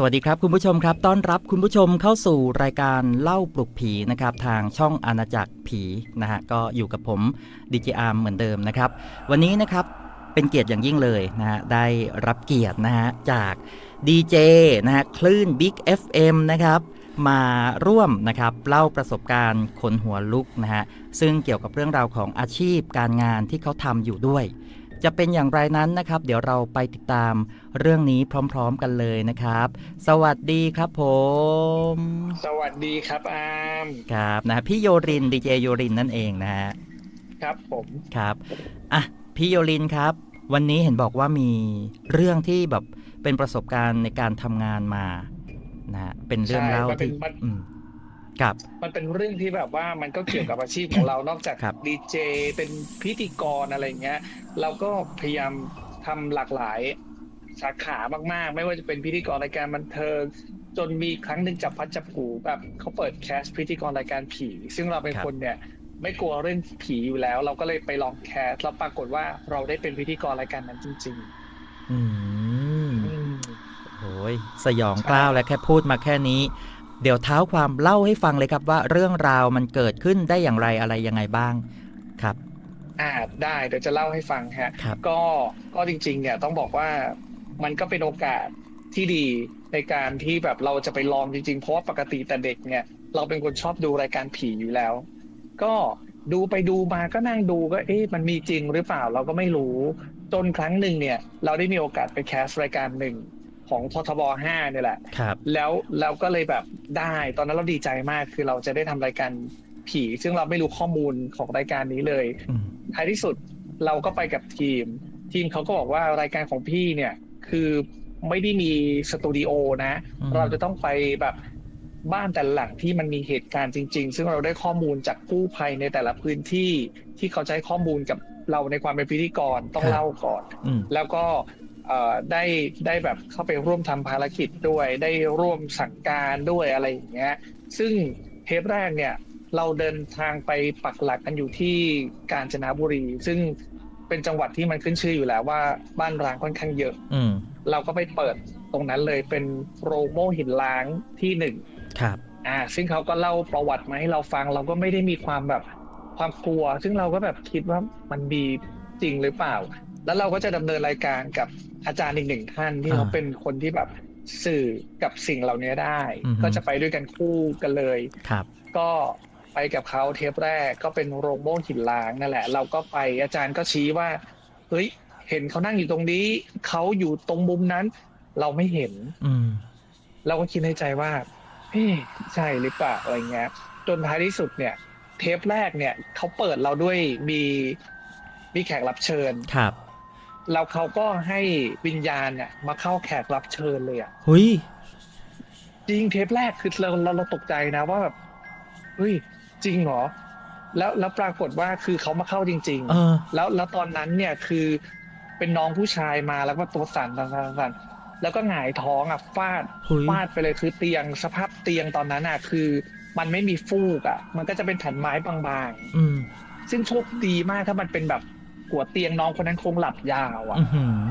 สวัสดีครับคุณผู้ชมครับ ต้อนรับคุณผู้ชมเข้าสู่รายการเล่าปลุกผีนะครับทางช่องอาณาจักรผีนะฮะก็อยู่กับผมดีเจอาร์มเหมือนเดิมนะครับ วันนี้นะครับเป็นเกียรติอย่างยิ่งเลยนะฮะได้รับเกียรตินะฮะจากดีเจนะฮะคลื่น Big FM นะครับมาร่วมนะครับเล่าประสบการณ์ขนหัวลุกนะฮะซึ่งเกี่ยวกับเรื่องราวของอาชีพการงานที่เขาทำอยู่ด้วย จะเป็นอย่างไรนั้นนะครับ เดี๋ยวเราไปติดตามเรื่องนี้พร้อม ๆกันเลยนะครับ สวัสดีครับผม สวัสดีครับอามครับนะฮะพี่โยรินดีเจโยรินนั่นเองนะฮะครับผมครับอะพี่โยรินครับ วันนี้เห็นบอกว่ามีเรื่องที่แบบเป็นประสบการณ์ในการทำงานมานะฮะเป็นเรื่องเล่าใช่มันเป็นที่มันอืม ครับ มันเป็นเรื่องที่แบบว่ามันก็เกี่ยวกับอาชีพของเรานอกจากครับ ดีเจเป็นพิธีกรอะไรเงี้ย เราก็พยายามทำหลากหลายสาขามากๆ ไม่ว่าจะเป็นพิธีกรรายการบันเทิง จนมีครั้งหนึ่งจับพัดจับผูแบบเขาเปิดแคสพิธีกรรายการผี ซึ่งเราเป็นครับ คนเนี่ย ไม่กลัวเรื่องผีอยู่แล้ว เราก็เลยไปลองแคสแล้วปรากฏว่าเราได้เป็นพิธีกรรายการนั้นจริง อืมๆอืมโอ้ยสยองกล้าวและแค่พูดมาแค่นี้ เดี๋ยวเท้าความเล่าให้ฟังเลยครับว่าเรื่องราวมันเกิดขึ้นได้อย่างไรอะไรยังไงบ้างครับอ่าได้เดี๋ยวจะเล่าให้ฟังฮะครับก็ก็จริง ๆ เนี่ยต้องบอกว่ามันก็เป็นโอกาสที่ดีในการที่แบบเราจะไปลองจริง ๆ เพราะว่าปกติแต่เด็กเนี่ย เราเป็นคนชอบดูรายการผีอยู่แล้ว ก็ดูไปดูมาก็นั่งดูก็เอ๊ะมันมีจริงหรือเปล่าเราก็ไม่รู้ จนครั้งหนึ่งเนี่ย เราได้มีโอกาสไปแคสรายการหนึ่ง ของททบ5เนี่ยแหละ ครับ แล้วเราก็เลยแบบได้ตอนนั้นเราดีใจมากคือเราจะได้ทำรายการผี ซึ่งเราไม่รู้ข้อมูลของรายการนี้เลยอืมท้ายที่สุดเราก็ไปกับทีม ทีมเขาก็บอกว่ารายการของพี่เนี่ย คือไม่ได้มีสตูดิโอนะอืมเราจะต้องไปแบบบ้านแต่ละหลังที่มันมีเหตุการณ์จริง ๆ ซึ่งเราได้ข้อมูลจากกู้ภัยในแต่ละพื้นที่ที่เขาจะให้ข้อมูลกับเราในความเป็นพิธีกรต้องเล่าก่อนอืมแล้วก็เอ่อ ได้ได้แบบเข้าไปร่วมทำภารกิจด้วย ได้ร่วมสั่งการด้วยอะไรอย่างเงี้ยซึ่งเทปแรกเนี่ยเราเดินทางไปปักหลักกันอยู่ที่กาญจนบุรี ซึ่งเป็นจังหวัดที่มันขึ้นชื่ออยู่แล้วว่าบ้านร้างค่อนข้างเยอะ อืมเราก็ไปเปิดตรงนั้นเลยเป็นโรงโม่หินล้างที่หนึ่งครับ อ่า ซึ่งเขาก็เล่าประวัติมาให้เราฟัง เราก็ไม่ได้มีความแบบความกลัว ซึ่งเราก็แบบคิดว่ามันมีจริงหรือเปล่า แล้วเราก็จะดำเนินรายการกับอาจารย์อีกหนึ่งท่านที่อ่าเขาเป็นคนที่แบบสื่อกับสิ่งเหล่านี้ได้อือฮึก็จะไปด้วยกันคู่กันเลยครับ ก็ไปกับเขาเทปแรกก็เป็นโรงโม่หินล้างนั่นแหละ เราก็ไปอาจารย์ก็ชี้ว่าเฮ้ยเห็นเขานั่งอยู่ตรงนี้เขาอยู่ตรงมุมนั้น เราไม่เห็น อืมเราก็คิดในใจว่าเฮ้ใช่หรือเปล่าอะไรเงี้ย จนท้ายที่สุดเนี่ย เทปแรกเนี่ยเขาเปิดเราด้วยมีมีแขกรับเชิญครับ แล้วเขาก็ให้วิญญาณเนี่ยมาเข้าแขกรับเชิญเลยอะหุยจริงเทปแรกคือเราเราเราตกใจนะว่าแบบเฮ้ยจริงเหรอแล้วแล้วปรากฏว่าคือเขามาเข้าจริง เออ ๆ แล้วแล้วตอนนั้นเนี่ยคือเป็นน้องผู้ชายมาแล้วก็ตัวสั่นสั่นสั่นสั่นแล้วก็หงายท้องอะฟาดหุยฟาดไปเลยคือเตียงสภาพเตียงตอนนั้นอะคือ มันไม่มีฟูกอะ มันก็จะเป็นแผ่นไม้บางอืม ๆ ซึ่งโชคดีมากถ้ามันเป็นแบบ หัวเตียงน้องคนนั้นคงหลับยาวอะอือหือ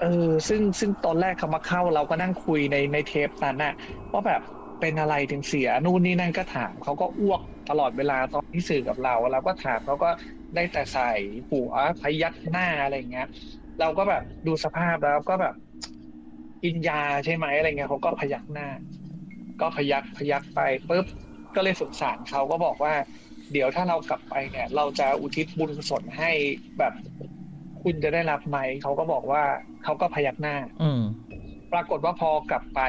เออ ซึ่งซึ่งตอนแรกเขามาเข้าเราก็นั่งคุยในในเทปนั้นน่ะว่าแบบเป็นอะไรถึงเสียนู่นนี่นั่นก็ถามเขาก็อ้วกตลอดเวลาตอนที่สื่อกับเราเราก็ถามเขาก็ได้แต่ใส่หัวพยักหน้าอะไรอย่างเงี้ย เราก็แบบดูสภาพแล้วก็แบบกินยาใช่ไหมอะไรเงี้ยเขาก็พยักหน้า ก็พยักพยักไปปุ๊บก็เลยสงสารเขาก็บอกว่า เดี๋ยวถ้าเรากลับไปเนี่ย เราจะอุทิศบุญกุศลให้แบบคุณจะได้รับไหมเขาก็บอกว่าเขาก็พยักหน้า อืมปรากฏว่าพอกลับไป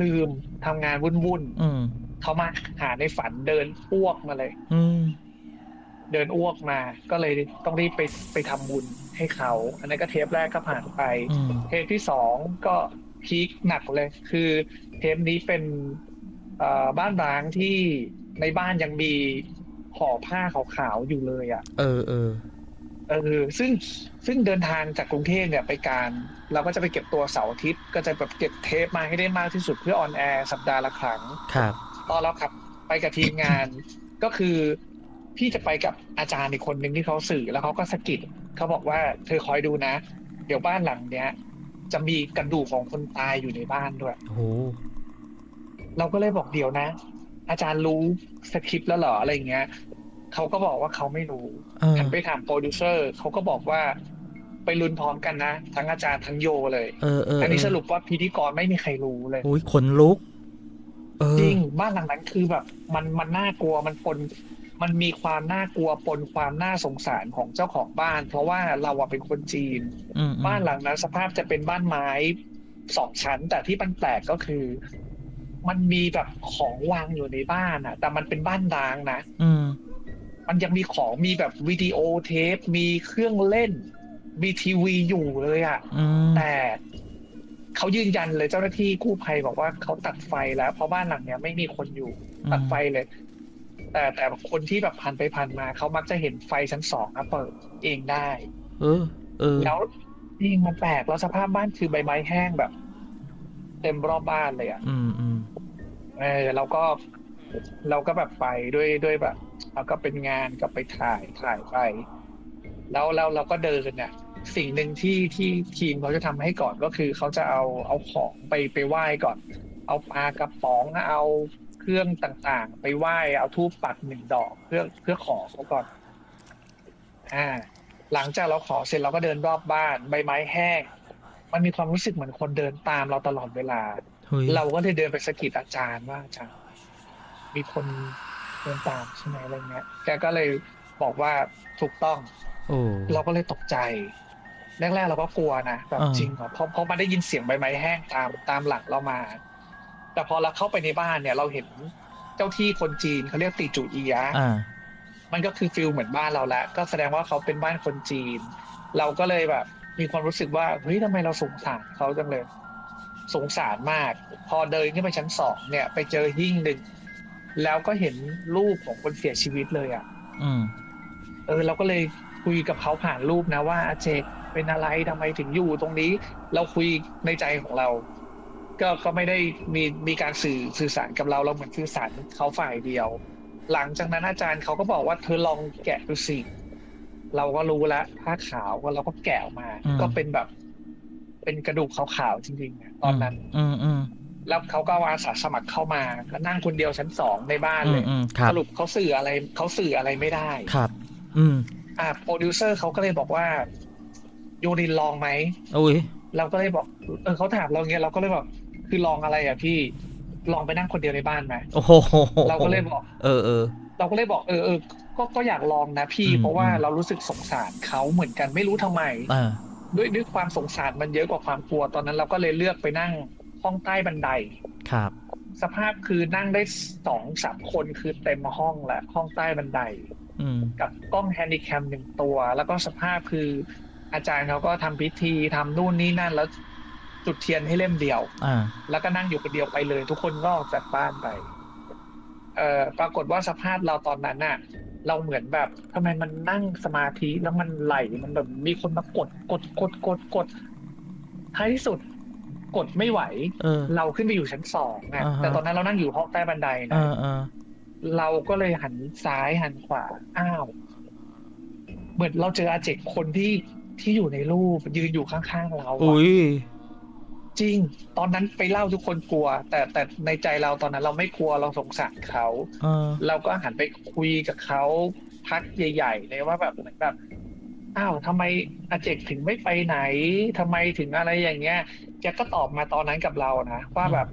ลืมทำงานวุ่นอืมๆเขามาหาในฝันเดินอ้วกมาเลย อืมเดินอ้วกมา ก็เลยต้องรีบไปไปทำบุญให้เขา อันนั้นก็เทปแรกก็ผ่านไปอืมเทปที่สองก็พีคหนักเลย คือเทปนี้เป็นเอ่อบ้านร้างที่ในบ้านยังมี ห่อผ้าขาวๆอยู่เลยอะ เออเออเออซึ่งซึ่งเดินทางจากกรุงเทพเนี่ยไปการ เราก็จะไปเก็บตัวเสาร์อาทิตย์ก็จะแบบเก็บเทปมาให้ได้มากที่สุดเพื่อออนแอร์สัปดาห์ละครั้งครับ ตอนเราขับไปกับทีมงานก็คือพี่จะไปกับอาจารย์อีกคนหนึ่งที่เขาสื่อแล้วเขาก็สะกิดเขาบอกว่าเธอคอยดูนะ เดี๋ยวบ้านหลังเนี้ย จะมีกระดูกของคนตายอยู่ในบ้านด้วยโอ้โหเราก็เลยบอกเดี๋ยวนะ อาจารย์รู้สคริปต์แล้วเหรออะไรเงี้ยเขาก็บอกว่าเขาไม่รู้เออหันไปถามโปรดิวเซอร์เขาก็บอกว่าไปลุ้นพร้อมกันนะ ทั้งอาจารย์ทั้งโยเลยเออเอออันนี้เออสรุปว่าพิธีกรไม่มีใครรู้เลยโอ้ยขนลุกเออจริงบ้านหลังนั้นคือแบบ มันมันน่ากลัวมันปนมันมีความน่ากลัวปนความน่าสงสารของเจ้าของบ้าน เพราะว่าเราอะเป็นคนจีนอืมอืมบ้านหลังนั้นสภาพจะเป็นบ้านไม้สองชั้น แต่ที่มันแปลกก็คือ มันมีแบบของวางอยู่ในบ้านอะแต่มันเป็นบ้านร้างนะอืม มันยังมีของมีแบบวิดีโอเทป มีเครื่องเล่น มีทีวีอยู่เลยอะอืมแต่เขายืนยันเลยเจ้าหน้าที่กู้ภัยบอกว่าเขาตัดไฟแล้ว เพราะบ้านหลังเนี้ยไม่มีคนอยู่ ตัดไฟเลย แต่แต่คนที่แบบผ่านไปผ่านมาเขามักจะเห็นไฟชั้นสองอะเปิดเองได้ เออ เออ แล้วจริงมันแปลกแล้วสภาพบ้านคือใบไม้แห้งแบบ เต็มรอบบ้านเลยอะอืมอืมเออเราก็ เราก็แบบไปด้วยด้วยแบบเราก็เป็นงานกับไปถ่ายถ่ายไป แล้วแล้วเราก็เดินเนี่ยสิ่งหนึ่งที่ที่ทีมเขาจะทำให้ก่อนก็คือเขาจะเอาเอาของไปไปไหว้ก่อน เอาปลากระป๋องเอาเครื่องต่างๆ ไปไหว้เอาทูบปักหนึ่งดอกเพื่อเพื่อขอเขาก่อน อ่า หลังจากเราขอเสร็จเราก็เดินรอบบ้าน ใบไม้แห้ง มันมีความรู้สึกเหมือนคนเดินตามเราตลอดเวลา เฮ้ยเราก็เลยเดินไปสะกิดอาจารย์ว่าอาจารย์มีคนเดินตามใช่ไหมอะไรเงี้ยแกก็เลยบอกว่าถูกต้อง โอ้ เราก็เลยตกใจ แรกๆเราก็กลัวนะแบบอ่า จริงเหรอเพราะเพราะมันได้ยินเสียงใบไม้แห้งตามตามหลังเรามา แต่พอเราเข้าไปในบ้านเนี่ย เราเห็นเจ้าที่คนจีนเขาเรียกติจูอียะ อ่า มันก็คือฟิลเหมือนบ้านเราแล้วก็แสดงว่าเขาเป็นบ้านคนจีน เราก็เลยแบบ มีความรู้สึกว่าเฮ้ยทำไมเราสงสารเขาจังเลย สงสารมาก พอเดินขึ้นไปชั้นสองเนี่ย ไปเจอหิ้งหนึ่งแล้วก็เห็นรูปของคนเสียชีวิตเลยอะอืมเออ เราก็เลยคุยกับเขาผ่านรูปนะว่าอาเจกเป็นอะไรทำไมถึงอยู่ตรงนี้ เราคุยในใจของเรา ก็ก็ไม่ได้มีมีการสื่อสื่อสารกับเราเราเหมือนสื่อสารเขาฝ่ายเดียว หลังจากนั้นอาจารย์เขาก็บอกว่าเธอลองแกะดูสิ เราก็รู้แล้วผ้าขาวก็เราก็แกะออกมาอืมก็เป็นแบบ เป็นกระดูกขาวๆจริงๆนะตอนนั้น อืมอืมแล้วเขาก็เอาอาสาสมัครเข้ามาก็นั่งคนเดียวชั้นสองในบ้านอืเลมยอืมครับสรุปเขาสื่ออะไรเขาสื่ออะไรไม่ได้ครับ อืม อ่าโปรดิวเซอร์เขาก็เลยบอกว่าโยรินลองไหมโอ้ยเราก็เลยบอกเออเขาถามเราเงี้ยเราก็เลยบอกคือลองอะไรอะพี่ลองไปนั่งคนเดียวในบ้านไหมโอ้โหเราก็เลยบอก เออเออเราก็เลยบอกเออเออ ก็ก็อยากลองนะพี่อืมเพราะว่าอืมเรารู้สึกสงสารเขาเหมือนกันไม่รู้ทำไมอ่าด้วยด้วยความสงสารมันเยอะกว่าความกลัวตอนนั้นเราก็เลยเลือกไปนั่งห้องใต้บันไดครับ สภาพคือนั่งได้สองสามคนคือเต็มห้องแหละห้องใต้บันไดอืมกับกล้องแฮนดิแคมหนึ่งตัว แล้วก็สภาพคืออาจารย์เขาก็ทำพิธีทำนู่นนี่นั่นแล้วจุดเทียนให้เล่มเดียวอ่าแล้วก็นั่งอยู่คนเดียวไปเลย ทุกคนก็ออกจากบ้านไป เอ่อปรากฏว่าสภาพเราตอนนั้นน่ะ เราเหมือนแบบทำไมมันนั่งสมาธิแล้วมันไหลมันแบบมีคนมากดกดกดกดกดท้ายที่สุดกดไม่ไหวเออเราขึ้นไปอยู่ชั้นสองนะอ่าฮะแต่ตอนนั้นเรานั่งอยู่ห้องใต้บันไดเอนะอเออเราก็เลยหันซ้ายหันขวา อ้าว เหมือนเราเจออาเจกคนที่ที่อยู่ในรูปยืนอยู่ข้างๆเราอะอุ้ย จริง ตอนนั้นไปเล่าทุกคนกลัว แต่แต่ในใจเราตอนนั้นเราไม่กลัวเราสงสารเขาเออ เราก็หันไปคุยกับเขาพักใหญ่ ๆ เลยว่าแบบเหมือนแบบอ้าวทำไมอาเจกถึงไม่ไปไหนทำไมถึงอะไรอย่างเงี้ยแกก็ตอบมาตอนนั้นกับเรานะว่าแบบ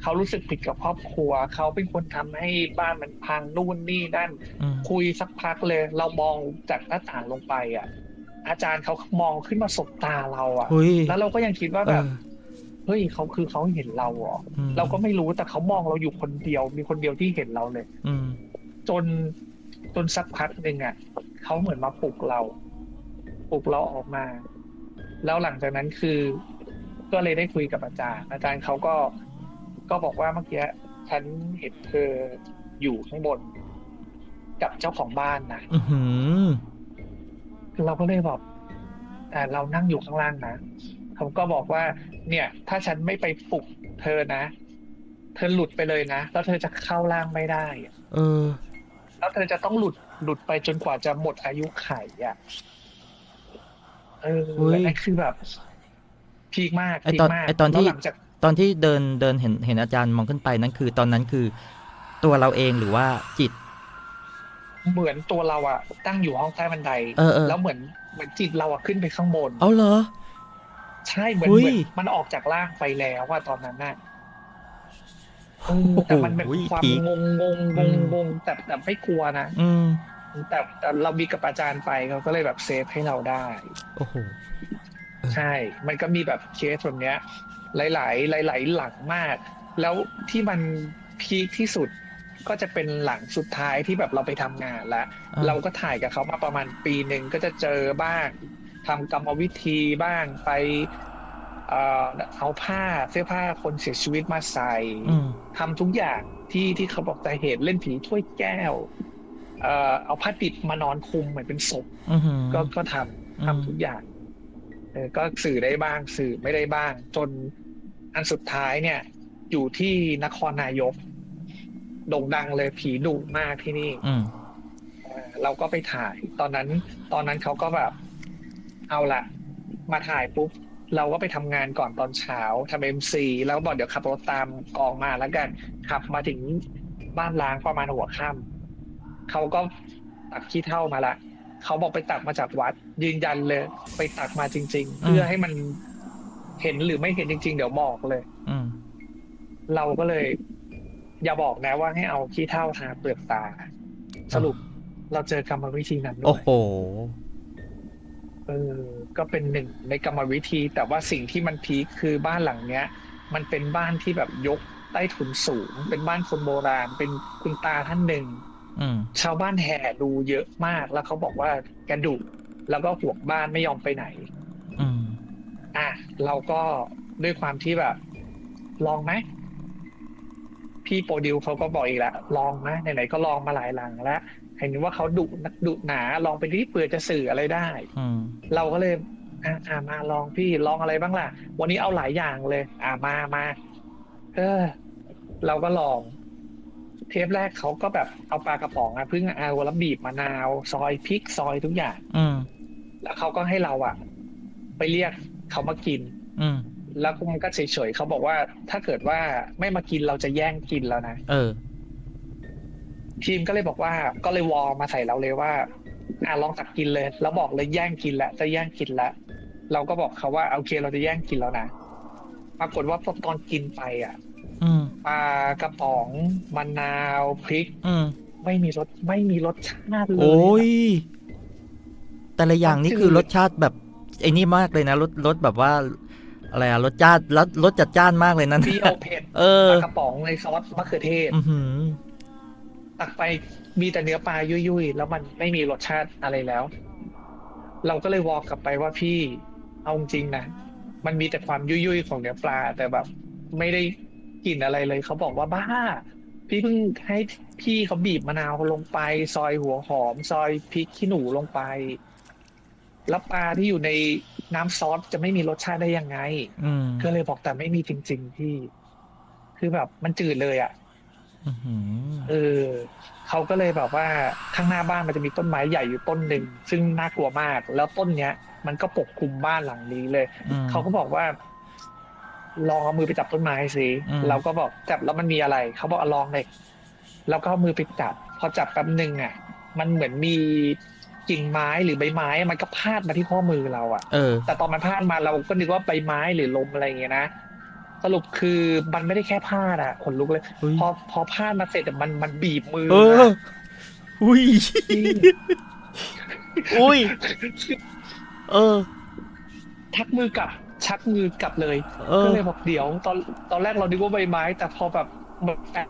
เขารู้สึกผิดกับครอบครัว เขาเป็นคนทำให้บ้านมันพังนู่นนี่นั่น อืมคุยสักพักเลย เรามองจากหน้าต่างลงไปอะ อาจารย์เขามองขึ้นมาสบตาเราอะอุ้ยแล้วเราก็ยังคิดว่าเอแบบ อ เฮ้ยเขาคือเขาเห็นเราเหรออืมเราก็ไม่รู้แต่เขามองเราอยู่คนเดียว มีคนเดียวที่เห็นเราเลย อืม จนจนสักพักหนึ่งอะเขาเหมือนมาปลุกเราปลุกเราออกมา แล้วหลังจากนั้นคือ ก็เลยได้คุยกับอาจารย์อาจารย์เขาก็ก็บอกว่าเมื่อกี้ฉันเห็นเธออยู่ข้างบน กับเจ้าของบ้านนะอือหือเราก็เลยบอกแต่เรานั่งอยู่ข้างล่างนะ เขาก็บอกว่า เนี่ย ถ้าฉันไม่ไปปลุกเธอนะ เธอหลุดไปเลยนะ แล้วเธอจะเข้าล่างไม่ได้อะเออ แล้วเธอจะต้องหลุดหลุดไปจนกว่าจะหมดอายุไขอะ เออเฮ้ย นั่นคือแบบพีคมากไอพีตคอนมากไอตอนที่แล้วหลังจากตอนที่เดินเดินเห็นเห็นอาจารย์มองขึ้นไปนั่นคือ ตอนนั้นคือ ตัวเราเองหรือว่าจิต เหมือนตัวเราอะตั้งอยู่ห้องใต้บันได เออเออแล้วเหมือนเหมือนจิตเราอะขึ้นไปข้างบน เอาเหรอ ใช่เหมือนหุ้ย เหมือนมันออกจากร่างไปแล้วว่าตอนนั้นน่ะเออแต่มันเป็นโอ้โหความพีคงงงงอืงมงงแต่แต่ไม่กลัวนะ อืมแต่แต่เรามีกับอาจารย์ไปเขาก็เลยแบบเซฟให้เราได้ โอ้โห ใช่ มันก็มีแบบเคสแบบเนี้ย หลาย ๆ หลาย ๆ หลังมาก แล้วที่มันพีคที่สุดก็จะเป็นหลังสุดท้ายที่แบบเราไปทำงานแล้วอ่า เราก็ถ่ายกับเขามาประมาณปีหนึ่งก็จะเจอบ้าง ทำกรรมวิธีบ้างไปเอ่อเอาผ้าเสื้อผ้าคนเสียชีวิตมาใส่อืมทำทุกอย่างที่ที่เขาบอกแต่เหตุเล่นผีถ้วยแก้วเอ่อเอาผ้าปิดมานอนคุมเหมือนเป็นศพอือหือก็ก็ทำอืมทำทุกอย่างเออก็สื่อได้บ้างสื่อไม่ได้บ้าง จนอันสุดท้ายเนี่ย อยู่ที่นครนายกโด่งดังเลยผีดุมากที่นี่อืมเอ่อเราก็ไปถ่าย ตอนนั้น ตอนนั้นเขาก็แบบ เอาละมาถ่ายปุ๊บเราก็ไปทำงานก่อนตอนเช้าทำเอ็มซีแล้วก็บอกเดี๋ยวขับรถตามกองมาแล้วกันขับมาถึงบ้านล้างประมาณหัวค่ำเขาก็ตักขี้เท่ามาละเขาบอกไปตักมาจากวัด ยืนยันเลย ไปตักมาจริง ๆ เพื่อให้มันเห็นหรือไม่เห็นจริง ๆ เดี๋ยวบอกเลยอืมเราก็เลย อย่าบอกนะว่าให้เอาขี้เท่าทาเปลือกตา สรุปเราเจอกรรมวิธีนั้นด้โอ้วยโห เออก็เป็นหนึ่งในกรรมวิธี แต่ว่าสิ่งที่มันพีคคือบ้านหลังเนี้ย มันเป็นบ้านที่แบบยกใต้ถุนสูง เป็นบ้านคนโบราณ เป็นคุณตาท่านหนึ่งอืมชาวบ้านแห่ดูเยอะมาก แล้วเขาบอกว่าแกดุแล้วก็ห่วงบ้านไม่ยอมไปไหนอืมอะเราก็ด้วยความที่แบบ ลองไหมพี่โปรดิวเขาก็บอกอีกแล้วลองนะไหนๆก็ลองมาหลายหลังแล้ว เห็นว่าเขาดุนักดุหนาลองไปที่เปื่อจะสื่ออะไรได้อืมเราก็เลยอะอะมาลองพี่ลองอะไรบ้างล่ะ วันนี้เอาหลายอย่างเลย อะมามาเออ เราก็ลอง เทปแรกเขาก็แบบเอาปลากระป๋องอะเพิ่งเอาแล้วบีบมะนาว ซอยพริกซอยทุกอย่าง อืมแล้วเขาก็ให้เราอะไปเรียกเขามากิน อืมแล้วมันก็เฉยๆเขาบอกว่า ถ้าเกิดว่าไม่มากินเราจะแย่งกินแล้วนะเออ ทีมก็เลยบอกว่าก็เลยวอลมาใส่เราเลยว่า อะลองตักกินเลย แล้วบอกเลยแย่งกินแล้วจะแย่งกินแล้วเราก็บอกเขาว่าโอเคเราจะแย่งกินแล้วนะปรากฏว่าตอนกินไปอะอืมปลากระป๋องมะนาวพริกอืมไม่มีรสไม่มีรสชาติเลยโอ้ยอะแต่ละอย่างนี่คือรสชาติแบบไอ้นี่มากเลยนะรสรสแบบว่าอะไรอะรสจ้านรสรสจัดจ้านมากเลยนั่นเปรี้ยวเผ็ดเอปอลากระป๋องในซอสมะเขือเทศอือหือ ตักไปมีแต่เนื้อปลายุ่ยๆ แล้วมันไม่มีรสชาติอะไรแล้ว เราก็เลยวอลกลับไปว่าพี่เอาจริงๆนะมันมีแต่ความยุ่ยๆของเนื้อปลา แต่แบบ ไม่ได้กลิ่นอะไรเลยเขาบอกว่าบ้า พี่เพิ่งให้พี่เขาบีบมะนาวลงไป ซอยหัวหอม ซอยพริกขี้หนูลงไป แล้วปลาที่อยู่ในน้ำซอสจะไม่มีรสชาติได้ยังไงอืมก็เลยบอกแต่ไม่มีจริง ๆ พี่ คือแบบมันจืดเลยอะอื้อหือ เออเขาก็เลยแบบว่าข้างหน้าบ้านมันจะมีต้นไม้ใหญ่อยู่ต้นหนึ่งซึ่งน่ากลัวมาก แล้วต้นเนี้ย มันก็ปกคลุมบ้านหลังนี้เลยอืมเขาก็บอกว่า ลองเอามือไปจับต้นไม้สิอืมเราก็บอกจับแล้วมันมีอะไรเขาบอกเอาลองเลยแล้วก็เอามือไปจับ พอจับแป๊บหนึ่งอะ มันเหมือนมีกิ่งไม้หรือใบไม้มันก็พาดมาที่ข้อมือเราอะเออแต่ตอนมันพาดมาเราก็นึกว่าใบไม้หรือลมอะไรอย่างเงี้ยนะ สรุปคือมันไม่ได้แค่พาดอะขนลุกเลย เฮ้ย พอพอพาดมาเสร็จอะมันมันบีบมือเออ นะอุ้ย จริงอุ้ย เออ ทักมือกลับ ชักมือกลับเลย เออ ก็เลยบอกเดี๋ยว ตอนตอนแรกเรานึกว่าใบไม้ แต่พอแบบแบบแอะ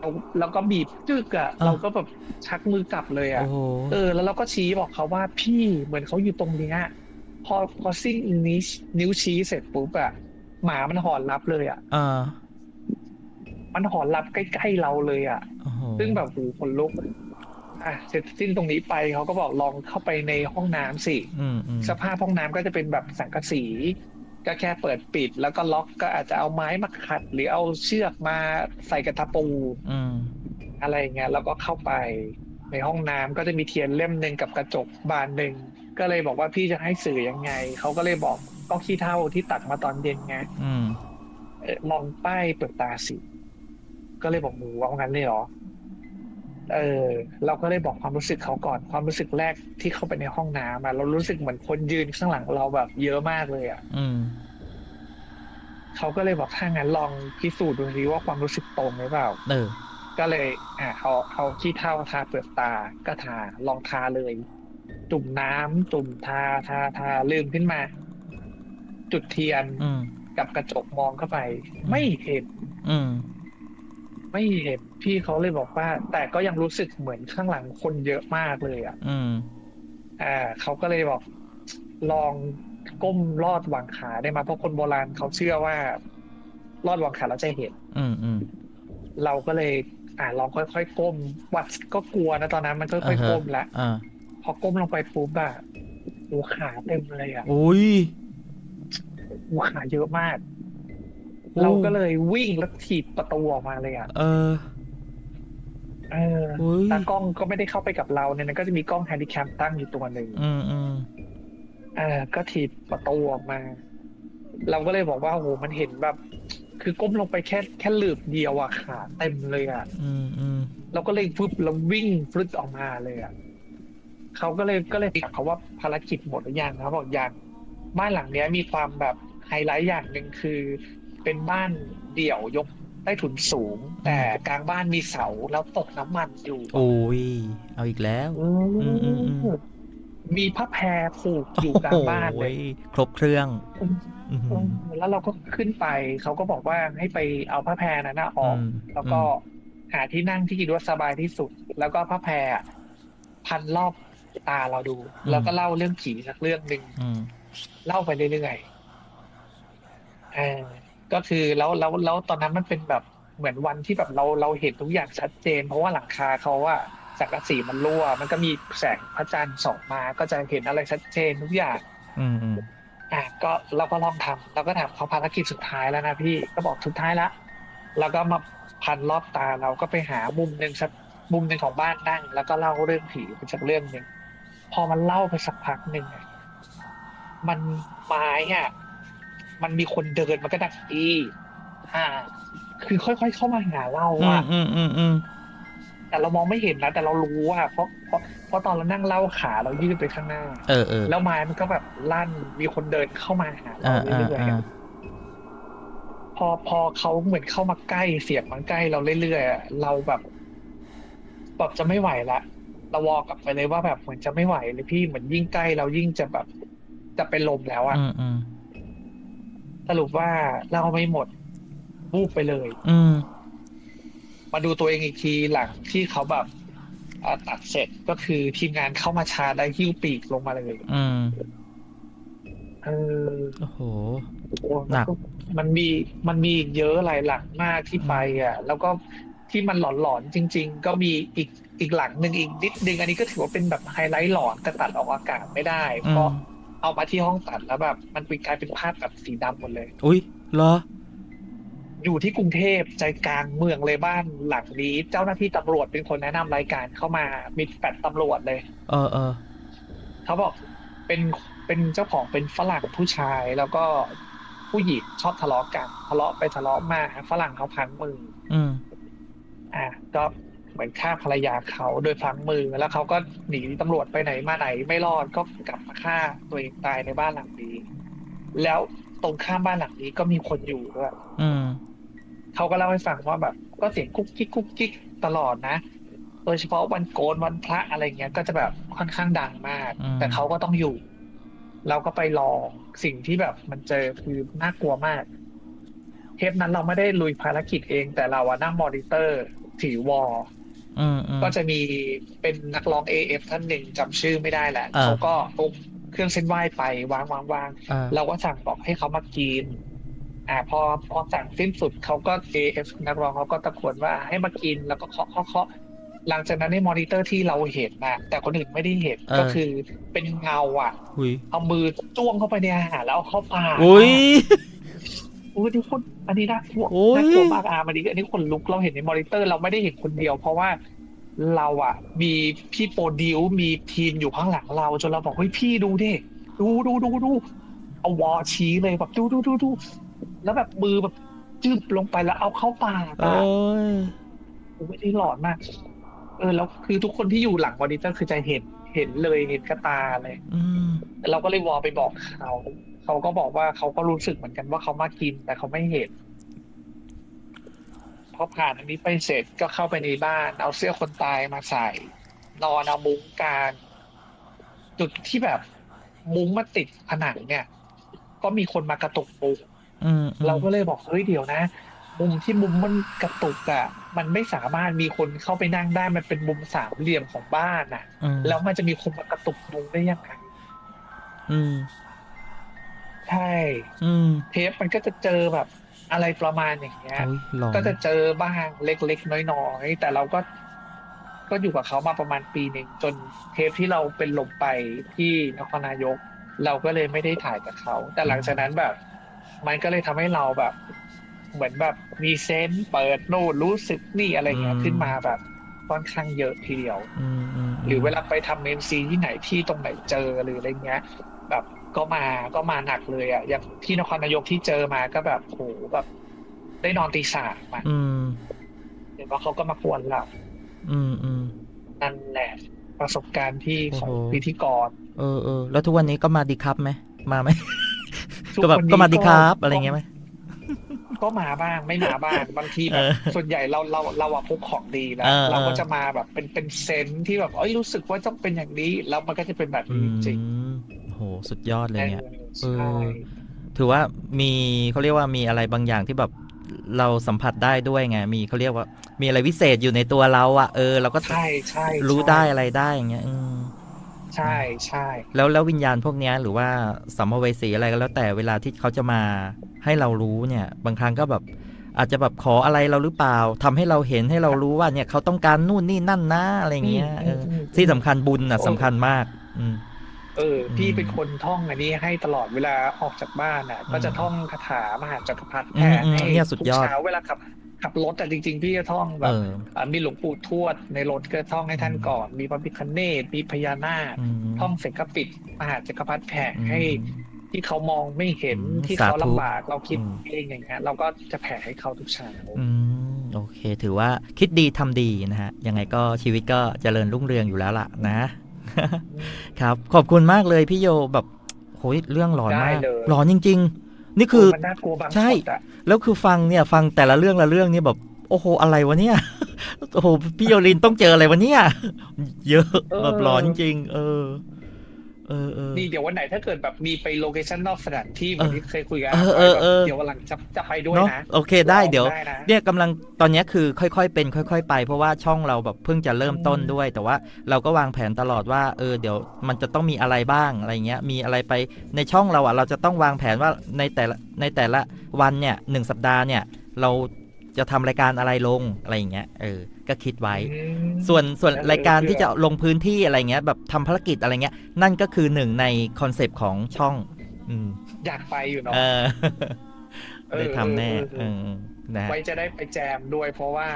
เราแล้วก็บีบจึกอะอะเราก็แบบชักมือกลับเลยอะ โอ้โห เออแล้วเราก็ชี้บอกเขาว่าพี่เหมือนเขาอยู่ตรงเนี้ยพอพอซิ่งนิ้วนิ้วชี้เสร็จปุ๊บอะ หมามันหอนรับเลยอะอ่ามันหอนรับใกล้ๆเราเลยอะโอ้โหซึ่งแบบหูขนลุก อะเสร็จสิ้นตรงนี้ไปเขาก็บอกลองเข้าไปในห้องน้ำสิ อืมอืมสภาพห้องน้ำก็จะเป็นแบบสังกะสี ก็แค่เปิดปิด แล้วก็ล็อกก็อาจจะเอาไม้มาขัด หรือเอาเชือกมาใส่กระตะปู อืมอะไรอย่างเงี้ยแล้วก็เข้าไปในห้องน้ำก็จะมีเทียนเล่มหนึ่งกับกระจกบานหนึ่งก็เลยบอกว่าพี่จะให้สื่อยังไงเขาก็เลยบอก ก็ขี้เท่าที่ตักมาตอนเย็นไงอืมเอ่อลองป้ายเปิดตาสิ ก็เลยบอกหมูว่างั้นเลยเหรอ เออ เราก็เลยบอกความรู้สึกเขาก่อนความรู้สึกแรกที่เข้าไปในห้องน้ำอะเรารู้สึกเหมือนคนยืนข้างหลังเราแบบ เยอะมากเลยอะอืมเขาก็เลยบอกถ้างั้นลองพิสูจน์ดูสิว่าความรู้สึกตรงหรือเปล่า เออ ก็เลย อ่าเอาเอาขี้เท่าทาเปลือกตาก็ทาลองทาเลย จุ่มน้ำจุ่มทาทาทาลืมขึ้นมา จุดเทียนอืมกับกระจกมองเข้าไป ไม่เห็น อืมไม่เห็นพี่เขาเลยบอกว่า แต่ก็ยังรู้สึกเหมือนข้างหลังคนเยอะมากเลยอะ อืมอ่าเขาก็เลยบอกลองก้มลอดวางขาได้ไหมาเพราะคนโบราณเขาเชื่อว่า ลอดวางขาแล้วจะเห็น อืมอืม เราก็เลย อ่าลองค่อยๆก้มวัดก็กลัวนะตอนนั้นมันค่อยอ่าฮะ ๆก้มแล้วอ่าพอก้มลงไปปุ๊บอะหูขาเต็มเลยอะอุ้ย หูขาเยอะมากโอ้เราก็เลยวิ่งแล้วถีบประตูออกมาเลยอะเออ เอออุ้ยตากล้องก็ไม่ได้เข้าไปกับเราในนั้นก็จะมีกล้องแฮนดิแคมตั้งอยู่ตัวหนึ่งอืมอืมเออก็ถีบประตูออกมา เราก็เลยบอกว่าโอ้โหมันเห็นแบบ คือก้มลงไปแค่แค่หลืบเดียวอะขาเต็มเลยอะอืมอืมเราก็เลยฟึบแล้ววิ่งฟลึดออกมาเลยอะเขาก็เลยก็เลยถามเขาว่าภารกิจหมดหรือยังเขาบอกยังบ้านหลังเนี้ยมีความแบบ ไฮไลท์อย่างหนึ่งคือเป็นบ้านเดี่ยวยกใต้ถุนสูง แต่กลางบ้านมีเสาแล้วตกน้ำมันอยู่ โอ้ย เอาอีกแล้วอืมอืมอืมอืมมีผ้าแพรผูกอยู่กลางบ้านเลยโอ้ครบเครื่องอืมอืมแล้วเราก็ขึ้นไปเขาก็บอกว่าให้ไปเอาผ้าแพรนั้นนะออกอืมแล้วก็หาที่นั่งที่คิดว่าสบายที่สุด แล้วก็ผ้าแพรอะพันรอบตาเราดู แล้วก็เล่าเรื่องผีสักเรื่องหนึ่งอืมเล่าไปเรื่อยๆเออก็คือแล้วแล้วแล้วตอนนั้นมันเป็นแบบเหมือนวันที่แบบเราเราเห็นทุกอย่างชัดเจน เพราะว่าหลังคาเขาอะสังกะสีมันรั่ว มันก็มีแสงพระจันทร์ส่องมา ก็จะเห็นอะไรชัดเจนทุกอย่าง อืมอืมอะก็เราก็ลองทำเราก็ถามเขาภารกิจสุดท้ายแล้วนะพี่ก็บอกสุดท้ายละแล้วก็มาพันรอบตาเราก็ไปหามุมหนึ่งสักมุมหนึ่งของบ้านนั่ง แล้วก็เล่าเรื่องผีไปสักเรื่องหนึ่งพอมันเล่าไปสักพักหนึ่งอะมันไม้อะ มันมีคนเดินมันก็ดักอีอ่า คือค่อยๆเข้ามาหาเราอืมอะอืมอืมอืมแต่เรามองไม่เห็นนะแต่เรารู้อะเพราะเพราะเพราะตอนเรานั่งเล่าขาเรายืดไปข้างหน้า เออเออแล้วไม้มันก็แบบลั่นมีคนเดินเข้ามาหาเราอ่าอ่าเรื่อยๆอ่าอะพอพอเขาเหมือนเข้ามาใกล้เสียงมันใกล้เราเรื่อยๆอะเราแบบแบบจะไม่ไหวละเราวอกกลับไปเลยว่าแบบเหมือนจะไม่ไหวเลยพี่เหมือนยิ่งใกล้เรายิ่งจะแบบจะเป็นลมแล้วอะ อืมอืม สรุปว่าเราไม่หมดวูบไปเลย อืม มาดูตัวเองอีกทีหลังที่เขาแบบอ่าตัดเสร็จก็คือทีมงานเข้ามาชาร์จแล้วหิ้วปีกลงมาเลยอืม เออโอ้โห โอ้หนัก มันมีมันมีอีกเยอะหลายหลังมากที่ไปอะ แล้วก็ที่มันหลอนๆจริง ๆ ก็มีอีกอีกหลังหนึ่งอีกนิดนึงอันนี้ก็ถือว่าเป็นแบบไฮไลท์หลอนแต่ตัดออกอากาศไม่ได้เพราะ เอามาที่ห้องตัดแล้วแบบมันเป็นกลายเป็นภาพแบบสีดำหมดเลย อุ้ยเหรอ อยู่ที่กรุงเทพใจกลางเมืองเลยบ้านหลังนี้ เจ้าหน้าที่ตำรวจเป็นคนแนะนำรายการเข้ามามีแปดตำรวจเลย เออเออเขาบอกเป็นเป็นเจ้าของเป็นฝรั่งผู้ชายแล้วก็ผู้หญิงชอบทะเลาะกัน ทะเลาะไปทะเลาะมาฝรั่งเขาพังมือ อืม อะก็ เหมือนฆ่าภรรยาเขาโดยพลั้งมือ แล้วเขาก็หนีตำรวจไปไหนมาไหนไม่รอดก็กลับมาฆ่าตัวเองตายในบ้านหลังนี้ แล้วตรงข้ามบ้านหลังนี้ก็มีคนอยู่ด้วยอืมเขาก็เล่าให้ฟังว่าแบบ ก็เสียงกุ๊กกิ๊กกุ๊กกิ๊กตลอดนะ โดยเฉพาะวันโกนวันพระอะไรเงี้ย ก็จะแบบค่อนข้างดังมากอืมแต่เขาก็ต้องอยู่ เราก็ไปลองสิ่งที่แบบมันเจอคือน่ากลัวมาก เทปนั้นเราไม่ได้ลุยภารกิจเอง แต่เราอะนั่งมอนิเตอร์ถือวอลอืมอืม ก็จะมีเป็นนักร้อง AF ท่านหนึ่งจำชื่อไม่ได้แหละอ่าเขาก็เอาเครื่องเส้นไหว้ไปวางวางวางอ่าเราก็สั่งบอกให้เขามากินอ่าพอพอสั่งสิ้นสุดเขาก็ AF นักร้องเขาก็ตะโกนว่าให้มากินแล้วก็เคาะเคาะเคาะหลังจากนั้นในมอนิเตอร์ที่เราเห็นนะแต่คนอื่นไม่ได้เห็นเออก็คือเป็นเงาอะอุ้ยเอามือจ้วงเข้าไปในอาหารแล้วเอาเข้าปากอุ้ย อุ้ยนี่คนอันนี้น่ากลัวโอ้ย น่ากลัวมากอามันนี้อันนี้คนลุกเราเห็นในมอนิเตอร์ เราไม่ได้เห็นคนเดียว เพราะว่าเราอะ มีพี่โปรดิวมีทีมอยู่ข้างหลังเราจนเราบอกเฮ้ยพี่ดูดิดูดูดูดูเอาเอาวอชี้เลยแบบดูดูดูดูแล้วแบบมือแบบจืบลงไปแล้วเอาเข้าปากโอ้อะ ย ผมไม่ได้หลอนมาก เออ แล้วคือทุกคนที่อยู่หลังมอนิเตอร์คือจะเห็น เห็นเลย เห็นกระตาเลย อืมแล้วเราก็เลยวอลไปบอกเขา เขาก็บอกว่าเขาก็รู้สึกเหมือนกันว่าเขามากิน แต่เขาไม่เห็นพอผ่านอันนี้ไปเสร็จก็เข้าไปในบ้าน เอาเสื้อคนตายมาใส่ นอนเอามุ้งกลางจุดที่แบบมุ้งมาติดผนังเนี่ย ก็มีคนมากระตุกมุ้งอืมเราก็เลยบอกเฮ้ยเดี๋ยวนะมุมที่มุมมันกระตุกอะมันไม่สามารถมีคนเข้าไปนั่งได้มันเป็นมุมสามเหลี่ยมของบ้านอะอืมแล้วมันจะมีคนมากระตุกมุมได้ยังไงอืม ใช่อืมเทปมันก็จะเจอแบบอะไรประมาณอย่างเงี้ยโอ้ยหลอนก็จะเจอบ้างเล็กๆน้อยๆแต่เราก็ก็อยู่กับเขามาประมาณปีหนึ่งจนเทปที่เราเป็นลมไปที่นครนายก เราก็เลยไม่ได้ถ่ายกับเขา แต่หลังจากนั้นแบบ มันก็เลยทำให้เราแบบ เหมือนแบบมีเซนส์เปิดโน่นรู้สึกนี่อะไรเงี้ยขึ้นมาแบบค่อนข้างเยอะทีเดียว อืมอืมหรือเวลาไปทำเอ็มซีที่ไหนที่ตรงไหนเจอหรืออะไรเงี้ย แบบ ก็มาก็มาหนักเลยอะอย่างที่นครนายกที่เจอมาก็แบบโหแบบ ได้นอนตีสามอะอืมเห็นว่าเขาก็มากวนเราอืมอืมนั่นแหละประสบการณ์ที่ของโอ้โหพิธีกร เออเออแล้วทุกวันนี้ก็มาดีครับไหมมาไหมทุกก็แบบวันนี้ก็มาดีครับก็อะไรเงี้ยไหมก็มาบ้างไม่มาบ้างบางทีแบเอบอส่วนใหญ่เราเราเราอะพกของดีแล้วเออเราก็เออจะมาแบบเป็นเป็นเซนส์ที่แบบเอ้ยรู้สึกว่าต้องเป็นอย่างนี้ แล้วมันก็จะเป็นแบบอืนี้จริงม โหสุดยอดๆเลยเนี่ยเออเออใช่ถือว่ามีเขาเรียกว่ามีอะไรบางอย่างที่แบบเราสัมผัสได้ด้วยไง มีเขาเรียกว่า มีอะไรวิเศษอยู่ในตัวเราอะเออเราก็ใช่ใช่รู้ใช่ได้อะไรได้อย่างเงี้ยอืมใช่ใช่แล้วแล้ววิญญาณพวกเนี้ยหรือว่าสัมภเวสีอะไรก็แล้วแต่เวลาที่เขาจะมาให้เรารู้เนี่ย บางครั้งก็แบบ อาจจะแบบขออะไรเราหรือเปล่าทำให้เราเห็นให้เรารู้ว่าเนี่ยเขาต้องการนู่นนี่นั่นนะอะไรเงี้ยเอออืมที่สำคัญบุญน่ะโอ้สำคัญมาก อืม เอออืมพี่เป็นคนท่องอันนี้ให้ตลอดเวลาออกจากบ้านอะ ก็จะท่องคาถามหาจักรพรรดิอืแผ่มอืมให้เนี่ยสุดทุกยอด เช้าเวลาขับขับรถแต่จริง ๆ พี่จะท่องแบเอบออะมีหลวงปู่ทวดในรถก็ท่องให้ท่านก่อน มีพระพิฆเนศมีพญานาค อืม ท่องเสร็จก็ปิดมหาจักรพรรดิแผ่อืมให้ ที่เขามองไม่เห็นอืมที่เขาสาธุลำบากเราคิดอืม เองอย่างเงี้ยเราก็จะแผ่ให้เขาทุกเช้าอืมโอเค ถือว่าคิดดีทำดีนะฮะ ยังไงก็ชีวิตก็เจริญรุ่งเรืองอยู่แล้วล่ะนะ ครับ ขอบคุณมากเลยพี่โยแบบโหยเรื่องหลอนมาก ได้เลย หลอนจริง ๆ นี่คือ มันน่ากลัวบางใช่ ช็อตอะแล้วคือฟังเนี่ยฟังแต่ละเรื่องละเรื่องนี่แบบโอ้โหอะไรวะเนี่ย โอ้โหพี่โยลินต้องเจออะไรวะเนี่ย เยอะแบบหลอนจริงๆเออ เออเออนี่เดี๋ยววันไหนถ้าเกิดแบบมีไปโลเคชั่นนอกสถานที่เหมือนที่เคยคุยกันเออเออเออเดี๋ยววันหลังจะจะไปด้วยเนาะนะโอเคได้เดี๋ยวได้นะเนี่ยกำลังตอนเนี้ยคือค่อยๆเป็น ค่อย ๆ ไป เพราะว่าช่องเราแบบเพิ่งจะเริ่มต้นอืมด้วย แต่ว่าเราก็วางแผนตลอดว่าเออเดี๋ยวมันจะต้องมีอะไรบ้างอะไรเงี้ยมีอะไรไปในช่องเราอะเราจะต้องวางแผนว่าในแต่ละในแต่ละวันเนี่ยหนึ่งสัปดาห์เนี่ยเรา จะทำรายการอะไรลงอะไรอย่างเงี้ยเออ ก็คิดไว้อืมส่วนส่วนเออรายการเผื่อที่จะลงพื้นที่อะไรเงี้ย แบบทำภารกิจอะไรเงี้ย นั่นก็คือหนึ่งในคอนเซปต์ของช่อง อืมอยากไปอยู่เนาะเออเออได้ทำแน่เออเอเอออนะฮะไว้จะได้ไปแจมด้วย เพราะว่า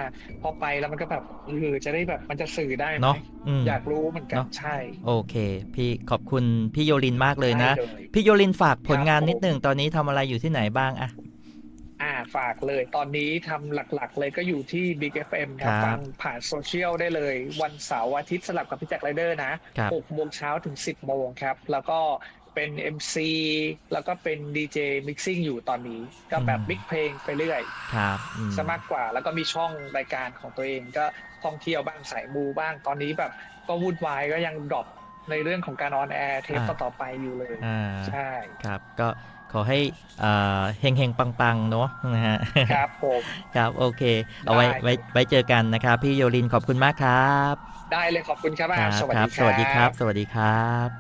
พอไปแล้วมันก็แบบเออจะได้แบบมันจะสื่อได้ไหมเนาะอืมอยากรู้เหมือนกันเนาะใช่ โอเค พี่ขอบคุณพี่โยลินมากเลยนะได้เลยพี่โยลินฝากผลงานครับผมนิดหนึ่งตอนนี้ทำอะไรอยู่ที่ไหนบ้างอะอ่า ฝากเลย ตอนนี้ทำหลักๆ เลยก็อยู่ที่ Big FM ครับครับฟังผ่านโซเชียลได้เลย วันเสาร์อาทิตย์สลับกับพี่แจ็คไรเดอร์นะครับหกโมงเช้าถึง 10โมงครับ แล้วก็เป็น MC แล้วก็เป็น DJ Mixing อยู่ตอนนี้ ก็แบบอืมมิกเพลงไปเรื่อยครับอืม ซะมากกว่า แล้วก็มีช่องรายการของตัวเอง ก็ท่องเที่ยวบ้างสายมูบ้าง ตอนนี้แบบก็วุ่นวายก็ยังดรอปในเรื่องของการออนแอร์เทปต่อๆไปอยู่เลย อ่า ใช่ ครับก็ ขอให้อ่าเฮงเฮงๆปังๆเนาะนะฮะครับผมครับโอเค เอาไว้ได้ไว้ไว้เจอกันนะครับ พี่โยลินขอบคุณมากครับ ได้เลยขอบคุณครับคอารับสวัสครัดีบสวัสดีครับ สวัสดีครับ